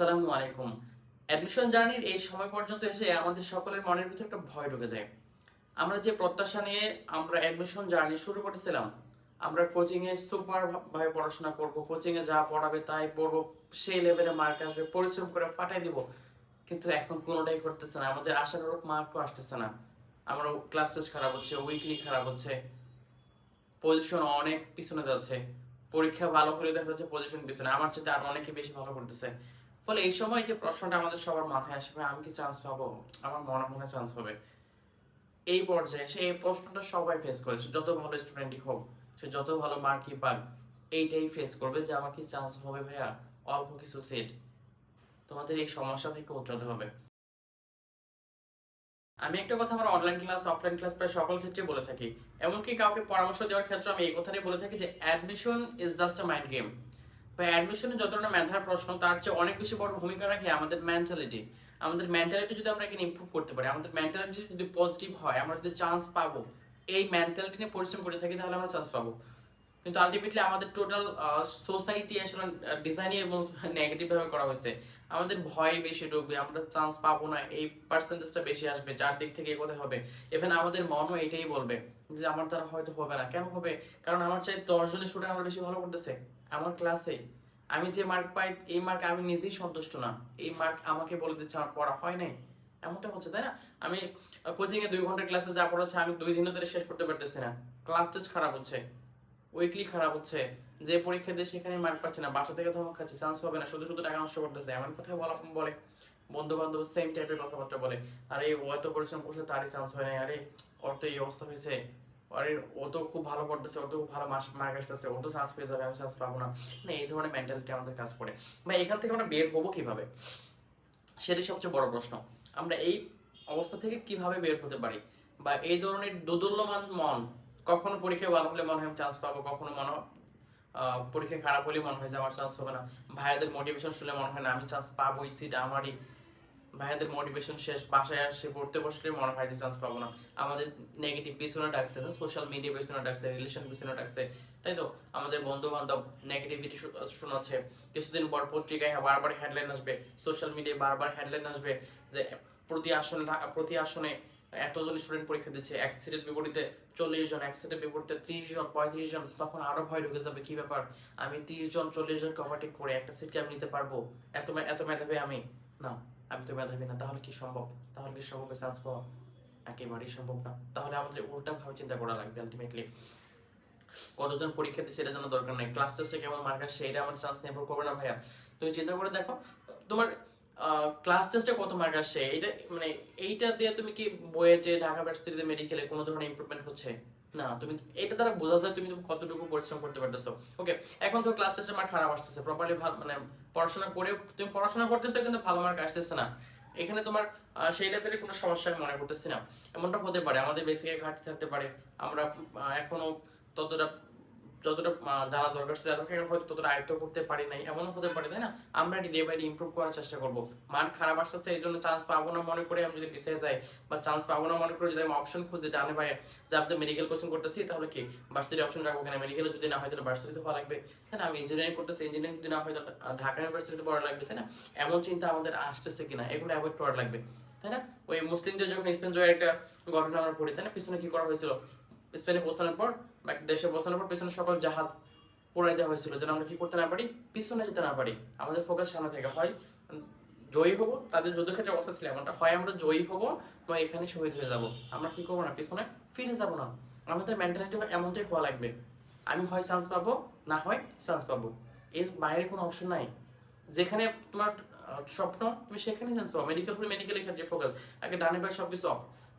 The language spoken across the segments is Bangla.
আসসালামু আলাইকুম। অ্যাডমিশন জার্নির এই সময় পর্যন্ত এসে আমাদের সকলের মনের ভিতরে একটা ভয় ঢুকে যায়। আমরা যে প্রত্যাশা নিয়ে আমরা অ্যাডমিশন জার্নি শুরু করেছিলাম আমরা কোচিংয়ে সুপার ভাবে পড়াশোনা করব কোচিংয়ে যা পড়াবে তাই পড়ব, সেই লেভেলে মার্ক আসবে, পরিশ্রম করে ফাটাই দিব। কিন্তু এখন কোনোটাই করতেছে না, আমাদের আশানুরূপ মার্কও আসতেছে না। আমরা ক্লাস টেস্ট খারাপ হচ্ছে উইকলি খারাপ হচ্ছে। পজিশন অনেক পিছনে যাচ্ছে। পরীক্ষা ভালো করে দেখা যাচ্ছে পজিশন পিছনে। আমার চেয়ে আর অনেকে বেশি ভালো করতেছে। ফলে এই সময় যে প্রশ্নটা আমাদের সবার মাথায় আসে, ভাই, আমি কি চান্স পাবো? আমার মনে হয় না চান্স হবে। এই পর্যায়ে সে এই প্রশ্নটা সবাই ফেস করে সে যত ভালো স্টুডেন্টই হোক, সে যত ভালো মার্কই পাক, এইটাই ফেস করবে যে, আমার কি চান্স হবে ভাইয়া? অল্প কিছু সেট তোমাদের এই সমস্যা থেকে উঠতে হবে। আমি একটা কথা আমার অনলাইন ক্লাস অফলাইন ক্লাস প্রায় সকল ক্ষেত্রে বলে থাকি। এমনকি কাউকে পরামর্শ দেওয়ার ক্ষেত্রে আমি এই কথাটাই বলে থাকি যে admission is just a mind game বা অ্যাডমিশনে যত ধরনের মেধার প্রশ্ন, তার চেয়ে অনেক বেশি বড় ভূমিকা রাখে আমাদের মেন্টালিটি আমাদের মেন্টালিটি যদি আমরা এখানে ইমপ্রুভ করতে পারি, আমাদের মেন্টালিটি যদি পজিটিভ হয়, আমরা যদি চান্স পাবো, এই মেন্টালিটি নিয়ে পরিশ্রম করে থাকি, তাহলে আমরা চান্স পাবো। কিন্তু আলটিমেটলি আমাদের টোটাল সোসাইটি আসলে ডিজাইনের নেগেটিভ ভাবে করা হয়েছে। আমাদের ভয় বেশি ঢুকবে আমরা চান্স পাবো না, এই পার্সেন্টেজটা বেশি আসবে, যার দিক থেকে এগোতে হবে। ইভেন আমাদের মনও এটাই বলবে যে, আমার দ্বারা হয়তো হবে না। কেন হবে? কারণ আমার চাই দশজনের স্টুডেন্ট আমরা বেশি ভালো করতেছে, আমার ক্লাসে আমি যে মার্ক পাই, এই মার্ক আমি নিজেই সন্তুষ্ট না। এই মার্ক আমাকে বলে দিচ্ছে, আমার পড়া হয় নাই। এমনটা হচ্ছে, তাই না? আমি কোচিং এ দুই ঘণ্টার ক্লাসে যা পড়াচ্ছে, আমি দুই দিনও ধরে শেষ করতে পারতেছি না। ক্লাস টেস্ট খারাপ হচ্ছে। উইকলি খারাপ হচ্ছে। যে পরীক্ষা দিয়ে সেখানে মার্ক পাচ্ছে না, বাসা থেকে ধমক খাচ্ছে চান্স হবে না, শুধু শুধু টাকা নষ্ট করতেছে। এমন কথা বলা, বলে। বন্ধু বান্ধব সেম টাইপের কথাবার্তা বলে। আরে, ও এত পরিশ্রম করছে, তারই চান্স হয় না আরে তো এই অবস্থা হয়েছে। আরে, ও তো খুব ভালো করতেছে ও তো খুব ভালো মার্ক আসতেছে, ও তো চান্স পেয়ে যাবে, আমি চান্স পাবো না। মানে এই ধরনের মেন্টালিটি আমাদের কাজ করে। বা এখান থেকে আমরা বের হব কীভাবে? সেটাই সবচেয়ে বড় প্রশ্ন। আমরা এই অবস্থা থেকে কীভাবে বের হতে পারি? বা এই ধরনের দোদুল্যমান মন, কখনো পরীক্ষায় ভালো হলে মনে হয় চান্স পাবো, কখনো মনে পরীক্ষায় খারাপ হলে মনে হয় যে আমার চান্স হবে না। ভাইয়াদের মোটিভেশন শুনে মনে হয় না, আমি চান্স পাবো এই সিট আমারই। ভাইয়াদের মোটিভেশন শেষ, বাসায় আসছে পড়তে বসলে মনে হয় যে চান্স পাবো না। আমাদের নেগেটিভ পিছনে ডাকছে সোশ্যাল মিডিয়া পিছনে ডাকছে রিলেশন পিছনে ডাকছে। তাই তো? আমাদের বন্ধু বান্ধব নেগেটিভিটি শোনাচ্ছে কিছুদিন পর পত্রিকায় বারবার হেডলাইন আসবে। সোশ্যাল মিডিয়ায় বারবার হেডলাইন আসবে যে, প্রতি আসনে প্রতি আসনে এতজন স্টুডেন্ট পরীক্ষা দিচ্ছে। এক সিটের বিপরীতে চল্লিশ জন এক সিটের বিপরীতে ত্রিশ জন, পঁয়ত্রিশ জন। তখন আরও ভয় ঢুকে যাবে, কি ব্যাপার? আমি তিরিশ জন, চল্লিশ জন কভারটেক করে একটা সিটকে আমি নিতে পারব? এত এত মেধাবী আমি। না, আমি তো মেধাবী না, তাহলে কি সম্ভব? তাহলে কি সম্ভব? চান্স পাওয়া একেবারেই সম্ভব না। তাহলে আমাদের উল্টা ভাবে চিন্তা করা লাগবে আলটিমেটলি কতজন পরীক্ষা দিচ্ছে এটা জানা দরকার নাই। ক্লাস টেস্টে কেমন মার্ক আসছে এটা আমার চান্স নির্ভর করবে না ভাইয়া। তুমি চিন্তা করে দেখো, তোমার ক্লাস টেস্টে কত মার্ক আসছে? এটা মানে এইটা দিয়ে তুমি কি বইয়েতে ঢাকা ভার্সিটিতে মেডিকেলে কোনো ধরনের ইমপ্রুভমেন্ট হচ্ছে? না, তুমি এটা দ্বারা বোঝা যায় তুমি কতটুকু পরিশ্রম করতে পারতেছো। ওকে এখন তো ক্লাস শেষে মার্ক খারাপ আসতেছে প্রপারলি ভালো মানে পড়াশোনা করে তুমি পড়াশোনা করতেছো, কিন্তু ভালো মার্ক আসতেছে না। এখানে তোমার সেই লেভেলের কোনো সমস্যা মনে করতেছি না। এমনটা হতে পারে, আমাদের বেসিকে ঘাটতি থাকতে পারে। আমরা এখনও ততটা যতটা জানা দরকার হয়তো ততটা আয়ত্ত করতে পারি নাই, এমনও হতে পারে, তাই না? আমরা ডে বাই ডে ইমপ্রুভ করার চেষ্টা করব। খারাপ আসতেছে, এই জন্য চান্স পাবো না মনে করে আমি যদি পিছিয়ে যাই, বা চান্স পাবো না মনে করে যদি আমি অপশন খুঁজে ডানে যে আপনি মেডিকেল কোচিং করতেছি, তাহলে কি? অপশন রাখব কেন? মেডিকেলে যদি না হয়, তাহলে পড়া লাগবে। তাই না? আমি ইঞ্জিনিয়ারিং করতেছি ইঞ্জিনিয়ারিং যদি না হয়, তাহলে ঢাকা ইউনিভার্সিটিতে পড়া লাগবে, তাই না? এমন চিন্তা আমাদের আসতেছে কিনা, এগুলো অ্যাভয়েড করা লাগবে, তাই না? ওই মুসলিমদের যখন একটা ঘটনা আমরা পড়ি, তাই না? পিছনে কি করা হয়েছিল? স্পেনে পৌঁছানোর পর, বা দেশে পৌঁছানোর পর পিছনে সকল জাহাজ পড়াই দেওয়া হয়েছিল। যেন আমরা কি করতে না পারি? পিছনে যেতে না পারি। আমাদের ফোকাস সামনে থেকে হয়, জয়ী হব, তাদের যুদ্ধক্ষেত্রে অবস্থা ছিল এমনটা। হয় আমরা জয়ী হব, বা এখানে শহীদ হয়ে যাব। আমরা কি করব না? পিছনে ফিরে যাব না। আমাদের মেন্টালিটি এমনটাই হওয়া লাগবে। আমি হয় চান্স পাবো, না হয় চান্স পাবো। এর বাইরে কোনো অপশন নাই। যেখানে তোমার স্বপ্ন, তুমি সেখানেই চান্স পাবো। মেডিকেল পরে মেডিকেলের ক্ষেত্রে ফোকাস আগে ডানে বাই সব কিছু অফ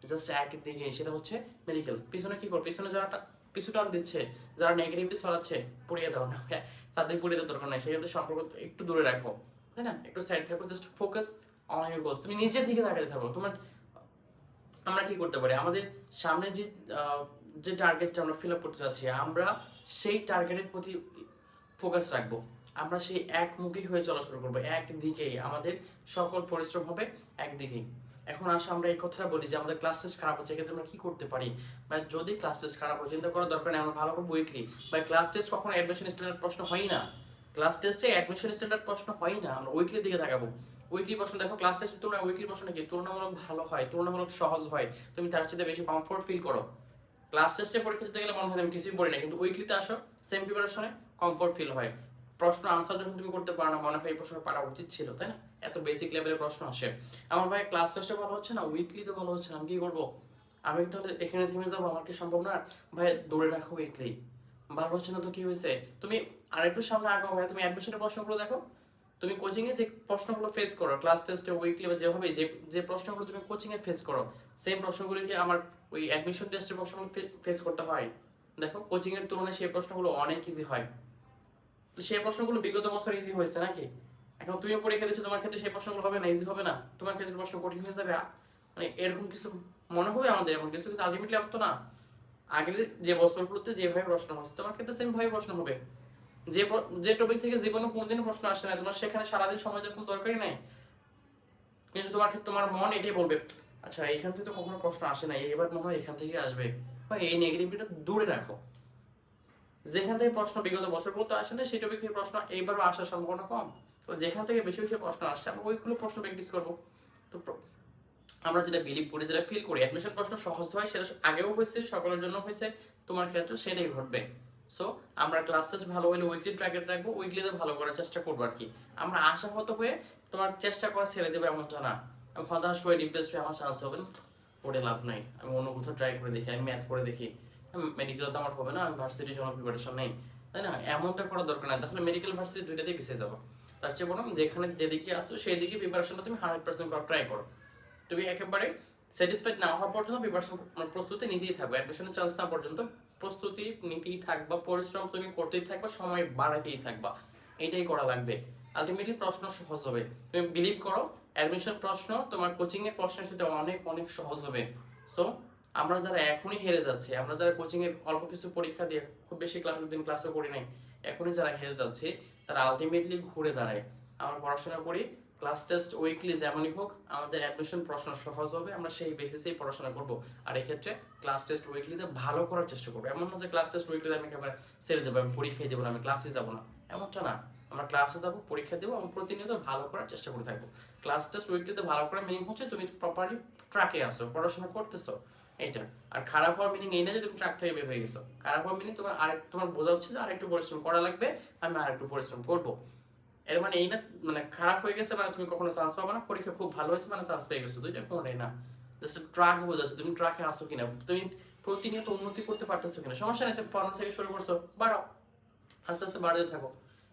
জাস্ট এক দিকে সেটা হচ্ছে মেডিকেল পিছনে কি করো পিছনে যারা পিছু টান দিচ্ছে, যারা নেগেটিভিটি ছড়াচ্ছে পুড়িয়ে দাও না হ্যাঁ? তাদের পুড়িয়ে দেওয়ার দরকার নাই সেক্ষেত্রে সম্পর্ক একটু দূরে রাখো, তাই না? একটু সাইড থাকো just focus on your goals তুমি নিজের দিকে তাকাতে থাকো। তোমার, আমরা কি করতে পারি? আমাদের সামনে যে যে টার্গেটটা আমরা ফিল আপ করতে চাচ্ছি, আমরা সেই টার্গেটের প্রতি ফোকাস রাখব। আমরা সেই একমুখী হয়ে চলা শুরু করব। একদিকেই আমাদের সকল পরিশ্রম হবে একদিকেই। এখন আসো আমরা এই কথাটা বলি যে আমাদের ক্লাস টেস্ট খারাপ হচ্ছে, এক্ষেত্রে আমরা কি করতে পারি? বা যদি ক্লাস টেস্ট খারাপ হয়, চিন্তা করার দরকার নেই, আমরা ভালো করব উইকলি বা ক্লাস টেস্ট কখনো অ্যাডমিশন স্ট্যান্ডার্ড প্রশ্ন হয়ই না। ক্লাস টেস্টে অ্যাডমিশন স্ট্যান্ডার্ড প্রশ্ন হয় না, আমরা উইকলির দিকে তাকাবো। উইকলি প্রশ্ন দেখো ক্লাস টেস্টের তুলনায় উইকলি প্রশ্ন কি? তুলনামূলক ভালো হয়, তুলনামূলক সহজ হয়। তুমি তার সাথে বেশি কমফোর্ট ফিল করো। ক্লাস টেস্টে পরীক্ষা দিতে গেলে মনে হয় আমি কিছুই পড়ি না, কিন্তু উইকলিতে আসো সেম প্রিপারেশনে কমফোর্ট ফিল হয়। প্রশ্ন আনসার যখন তুমি করতে পারো না, মনে হয় এই প্রশ্ন পারা উচিত ছিল, তাই না? এত বেসিক লেভেলের প্রশ্ন আসে। আমার ভাই ক্লাস টেস্টে ভালো হচ্ছে না উইকলি তো ভালো হচ্ছে না, আমি কি করব? আমি তাহলে এখানে থেমে যাব, আমার কি সম্ভব না? ভাই দৌড়ে রাখো উইকলি ভালো হচ্ছে না তো কি হয়েছে? তুমি আরেকটু সামনে আগাও ভাই, তুমি অ্যাডমিশনের প্রশ্নগুলো দেখো। তুমি কোচিং এ যে প্রশ্নগুলো ফেস করো ক্লাস টেস্টে উইকলি বা যেভাবে, যে যে প্রশ্নগুলো তুমি কোচিংয়ে ফেস করো সেম প্রশ্নগুলো কি আমার ওই অ্যাডমিশন টেস্টের প্রশ্নগুলো ফেস করতে হয়? দেখো কোচিং এর তুলনায় সেই প্রশ্নগুলো অনেক ইজি হয়। সেই প্রশ্নগুলো বিগত বছর ইজি হয়েছে নাকি? এখন তুমি পরীক্ষা দিচ্ছ তোমার ক্ষেত্রে সেই প্রশ্নগুলো হবে না ইজি হবে না? তোমার ক্ষেত্রে প্রশ্ন কঠিন হয়ে যাবে? মানে এরকম কিছু মনে হবে আমাদের? এমন কিছু কিন্তু আলটিমেটলি তো না? আগের যে বছরগুলোতে যেভাবে প্রশ্ন হচ্ছে তোমার ক্ষেত্রে সেম ভাবে প্রশ্ন হবে। যে যে টপিক থেকে জীবনে কোনোদিনও প্রশ্ন আসে না, তোমার সেখানে সারাদিন সময় কোনো দরকারই নাই। কিন্তু তোমার ক্ষেত্রে, তোমার মন এটাই বলবে আচ্ছা এখান থেকে তো কখনো প্রশ্ন আসে না এবার মনে হয় এখান থেকে আসবে। বা এই নেগেটিভিটিটা দূরে রাখো। যেখান থেকে প্রশ্ন বিগত বছরগুলোতে আসে না সেই টপিক থেকে প্রশ্ন এইবারও আসার সম্ভাবনা কম। তো যেখান থেকে বেশি বেশি প্রশ্ন আসছে, আমরা ওইগুলো প্রশ্ন প্র্যাকটিস করব। তো আমরা যেটা বিলিভ করি, যেটা ফিল করি অ্যাডমিশন প্রশ্ন সহজ হয়, সেটা আগেও হয়েছে, সকলের জন্য হয়েছে, তোমার ক্ষেত্রে সেটাই ঘটবে। সো আমরা ক্লাস টেস্ট ভালো হলে উইকলি টার্গেট রাখব উইকলিতে ভালো করার চেষ্টা করব আর কি। আমরা আশাহত হয়ে তোমার চেষ্টা করা ছেড়ে দেবে এমনটা না। হতাশ হয়ে ডিপ্রেস হয়ে আমার চান্স হবে পড়ে লাভ নাই। আমি অন্য কোথাও ট্রাই করে দেখি, আমি ম্যাথ করে দেখি। মেডিকেল তো আমার হবে না, আমি ভার্সিটির জন্য প্রিপারেশন নেই। তাই না? এমনটা করার দরকার নাই। তাহলে মেডিকেল ভার্সিটি দুইটাতেই পিছিয়ে যাব। তার চেয়ে বরং যেখানে যেদিকে আসছো সেই দিকে প্রিপারেশনটা তুমি হান্ড্রেড পার্সেন্ট করার ট্রাই করো। তুমি একেবারে স্যাটিসফাইড না হওয়া পর্যন্ত প্রিপারেশন প্রস্তুতি নিতেই থাকবে। অ্যাডমিশনের চান্স না পর্যন্ত প্রস্তুতি নিতেই থাকবা, পরিশ্রম তুমি করতেই থাকবা, সময় বাড়াতেই থাকবা। এটাই করা লাগবে। আলটিমেটলি প্রশ্ন সহজ হবে। তুমি বিলিভ করো অ্যাডমিশন প্রশ্ন, তোমার কোচিং এর প্রশ্নের সাথে অনেক অনেক সহজ হবে। সো আমরা যারা এখনই হেরে যাচ্ছে, আমরা যারা কোচিং এর অল্প কিছু পরীক্ষা দিয়ে খুব বেশি ক্লাস দিন ক্লাসও করি নাই এখনই যারা হেরে যাচ্ছে তারা আলটিমেটলি ঘুরে দাঁড়ায়। আমরা পড়াশোনা করি ক্লাস টেস্ট উইকলি যেমনই হোক, আমাদের অ্যাডমিশন প্রশ্ন সহজ হবে, আমরা সেই বেসিসেই পড়াশোনা করব। আর এক্ষেত্রে ক্লাস টেস্ট উইকলিতে ভালো করার চেষ্টা করব। এমন না যে ক্লাস টেস্ট উইকলিতে আমি একেবারে ছেড়ে দেবো, আমি পরীক্ষায় দেবো না, আমি ক্লাসে যাব না। এমনটা না। আমরা ক্লাসে যাব, পরীক্ষা দেবো এবং প্রতিনিয়ত ভালো করার চেষ্টা করে থাকব। ক্লাস টেস্ট উইকলিতে ভালো করার মিনিং হচ্ছে তুমি প্রপারলি ট্র্যাকে আসো পড়াশোনা করতেছো। এইটা আর খারাপ হওয়ার মিনিং এই না যে তুমি ট্র্যাক থেকে বের হয়ে গেছো। খারাপ হওয়ার মিনিং তোমার আরেক তোমার বোঝা হচ্ছে যে আরেকটু পরিশ্রম করা লাগবে, আমি আরেকটু পরিশ্রম করব। এর মানে এই না মানে খারাপ হয়ে গেছে মানে তুমি কখনো চান্স পাবে না, পরীক্ষা খুব ভালো হয়েছে মানে চান্স পেয়ে গেছো দুইটা কোনোটাই না জাস্ট ট্রাক বোঝাচ্ছে তুমি ট্রাকে আসো কিনা, তুমি প্রতিনিয়ত উন্নতি করতে পারতেছো কিনা। সমস্যা নেই, তুমি পড়ানো থেকে শুরু করছ, বাড়াও। আস্তে আস্তে বাড়াতে থাকো।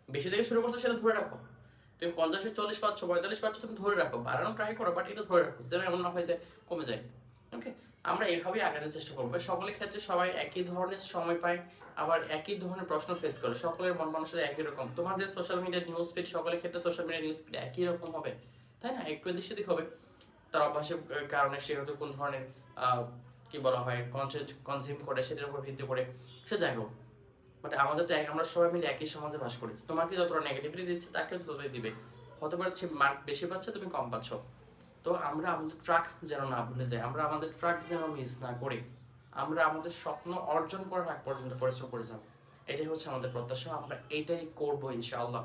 বেশি থেকে শুরু করছ সেটা ধরে রাখো। তুমি পঞ্চাশে, চল্লিশ পাচ্ছ, পঁয়তাল্লিশ পাচ্ছ, তুমি ধরে রাখো। বাড়ানো ট্রাই করো বাট এটা ধরে রাখো। যেন এমন না হয়েছে কমে যায়। ওকে আমরা এইভাবেই আগাতে চেষ্টা করব। সকলের ক্ষেত্রে সবাই একই ধরনের সময় পায়, আবার একই ধরনের প্রশ্ন ফেস করে। সকলের মন মানুষের একই রকম। তোমার যে সোশ্যাল মিডিয়ার নিউজ ফিড সকলের ক্ষেত্রে সোশ্যাল মিডিয়ার নিউজ ফিড একই রকম হবে। তাই না? একটু এদিক সেদিক হবে। তার অভ্যাসের কারণে সে হয়তো কোন ধরনের কি বলা হয় কনসেন্ট কনজিউম করে, সেটার উপর ভিত্তি করে সে যাই হোক। বাট আমাদের তো আমরা সবাই মিলে একই সমাজে বাস করি তোমাকে যতটা নেগেটিভিটি দিচ্ছে তাকে ততটাই দিবে। হতে পারে সে মার্ক বেশি পাচ্ছে, তুমি কম পাচ্ছ। তো আমরা আমাদের ট্রাক যেন না ভুলে যাই, আমরা আমাদের ট্রাক যেন মিস না করি, আমরা আমাদের স্বপ্ন অর্জন করার আগ পর্যন্ত পরিশ্রম করে যাব। এটাই হচ্ছে আমাদের প্রত্যাশা, আমরা এটাই করব ইনশাআল্লাহ।